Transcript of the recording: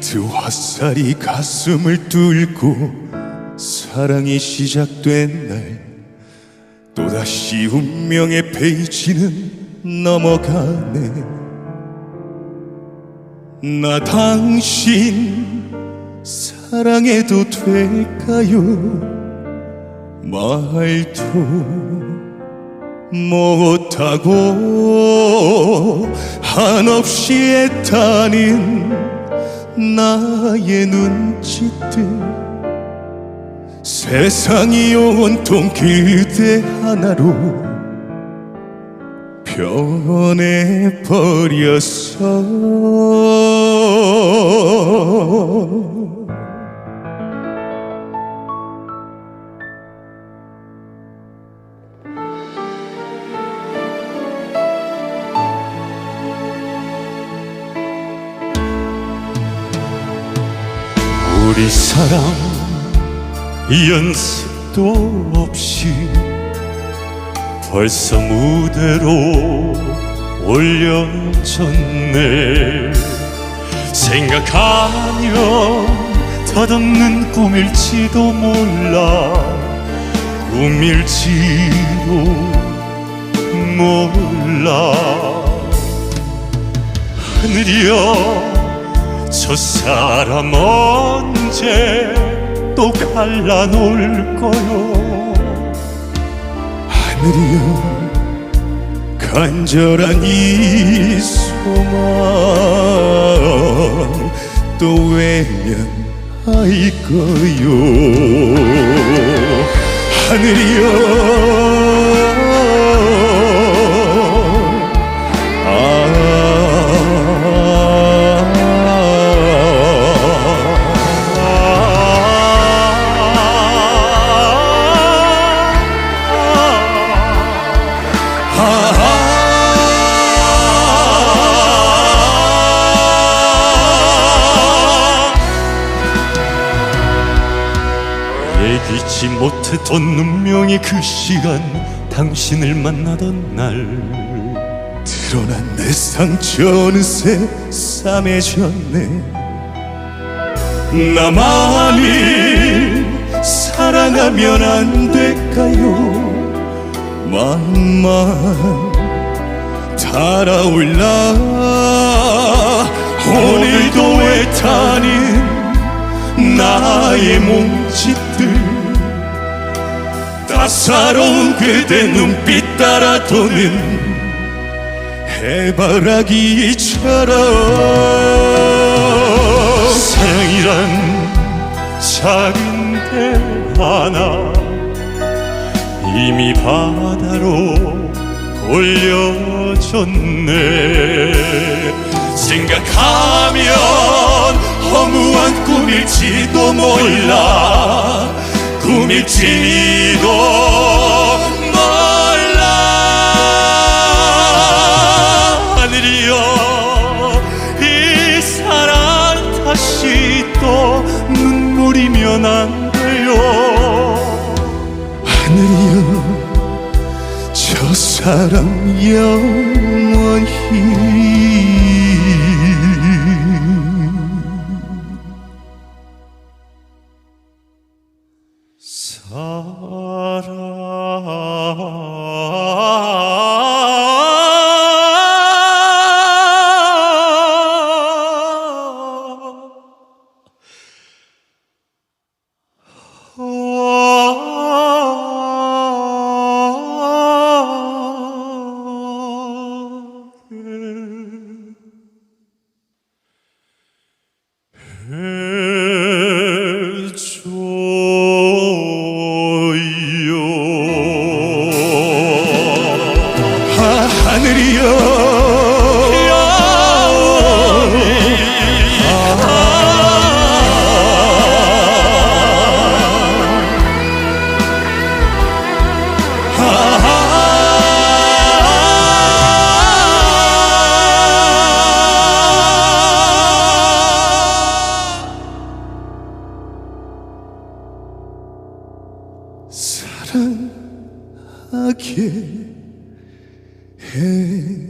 그 화살이 가슴을 뚫고 사랑이 시작된 날 또다시 운명의 페이지는 넘어가네. 나 당신 사랑해도 될까요? 말도 못하고 한없이 애타는 나의 눈짓들. 세상이 온통 그대 하나로 변해버렸어 우리 사랑 연습도 없이 벌써 무대로 올려졌네. 생각하면 덧없는 꿈일지도 몰라. 꿈일지도 몰라. 하늘이여 저 사람 언제 또 갈라놓을 거요. 하늘이여 간절한 이 소망 또 외면할 거요. 하늘이여 예기치 못했던 운명의 그 시간 당신을 만나던 날. 드러난 내 상처 어느새 싸매졌네. 나만이 사랑하면 안 될까요? 마음만 달아올라. 오늘도 애타는 나의 몸짓들 따사로운 그대 눈빛 따라 도는 해바라기처럼 사랑이란 작은 배 하나 이미 바다로 올려졌네. 생각하면 허무한 꿈일지도 몰라 꿈일지도 몰라. 하늘이여 이 사랑 다시 또 눈물이면 안 돼요. 하늘이여 저 사랑 영원히 해 사랑하게 해